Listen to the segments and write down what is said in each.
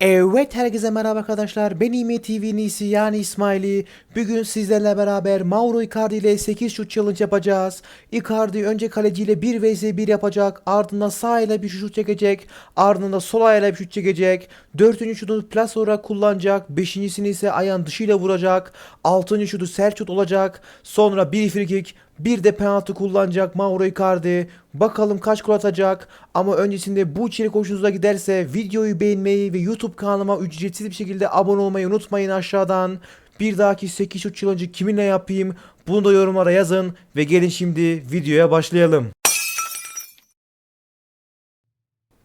Evet herkese merhaba arkadaşlar. Ben İme TV'nin iyisi yani İsmail'i. Bugün sizlerle beraber Mauro Icardi ile 8 şut challenge yapacağız. Icardi önce kaleciyle 1 vs 1 yapacak. Ardından sağ ile bir şut çekecek. Ardından sol ayağıyla bir şut çekecek. Dördüncü şutunu plas olarak kullanacak. Beşincisini ise ayağın dışıyla vuracak. Altıncı şutu sert şut olacak. Sonra bir free kick, bir de penaltı kullanacak Mauro Icardi. Bakalım kaç gol atacak. Ama öncesinde bu içerik hoşunuza giderse videoyu beğenmeyi ve YouTube kanalıma ücretsiz bir şekilde abone olmayı unutmayın aşağıdan. Bir dahaki 8 şut challenge'ı kiminle yapayım? Bunu da yorumlara yazın ve gelin şimdi videoya başlayalım.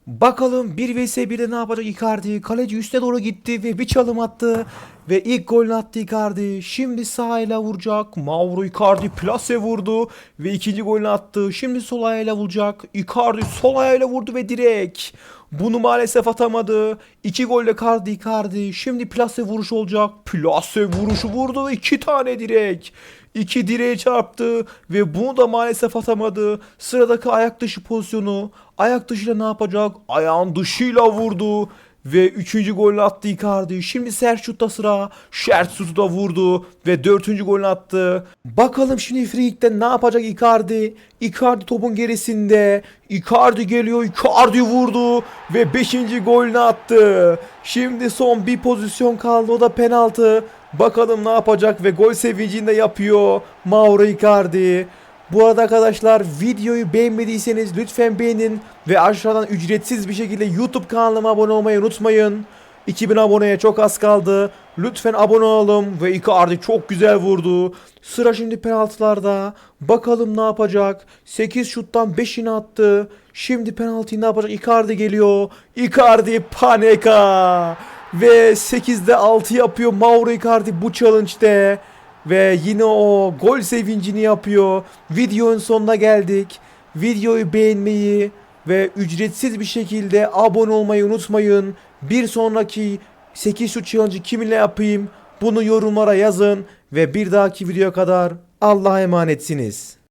Bakalım 1 vs 1'de ne yapacak Icardi? Kaleci üste doğru gitti ve bir çalım attı. Ve ilk golünü attı Icardi. Şimdi sağıyla vuracak. Mauro Icardi plase vurdu. Ve ikinci golünü attı. Şimdi sol ayağıyla vuracak. Icardi sol ayağıyla vurdu ve direk. Bunu maalesef atamadı. İki golle kaldı Icardi. Şimdi plase vuruş olacak. Plase vuruşu vurdu iki tane direk. İki direğe çarptı ve bunu da maalesef atamadı. Sıradaki ayak dışı pozisyonu. Ayak dışıyla ne yapacak? Ayağın dışıyla vurdu. Ve üçüncü golünü attı Icardi. Şimdi sert şutta sıra. Sert şutu da vurdu. Ve dördüncü golünü attı. Bakalım şimdi Freak'te ne yapacak Icardi? Icardi topun gerisinde. Icardi geliyor. Icardi vurdu. Ve beşinci golünü attı. Şimdi son bir pozisyon kaldı. O da penaltı. Bakalım ne yapacak ve gol sevincinde yapıyor Mauro Icardi. Bu arada arkadaşlar videoyu beğenmediyseniz lütfen beğenin ve aşağıdan ücretsiz bir şekilde YouTube kanalıma abone olmayı unutmayın. 2000 aboneye çok az kaldı. Lütfen abone olalım ve Icardi çok güzel vurdu. Sıra şimdi penaltılarda. Bakalım ne yapacak. 8 şuttan 5'ini attı. Şimdi penaltıyı ne yapacak? Icardi geliyor. Icardi Paneka. Ve 8'de 6 yapıyor Mauro Icardi bu challenge'de. Ve yine o gol sevincini yapıyor. Videonun sonuna geldik. Videoyu beğenmeyi ve ücretsiz bir şekilde abone olmayı unutmayın. Bir sonraki 8 şut challenge'ı kiminle yapayım bunu yorumlara yazın. Ve bir dahaki videoya kadar Allah'a emanetsiniz.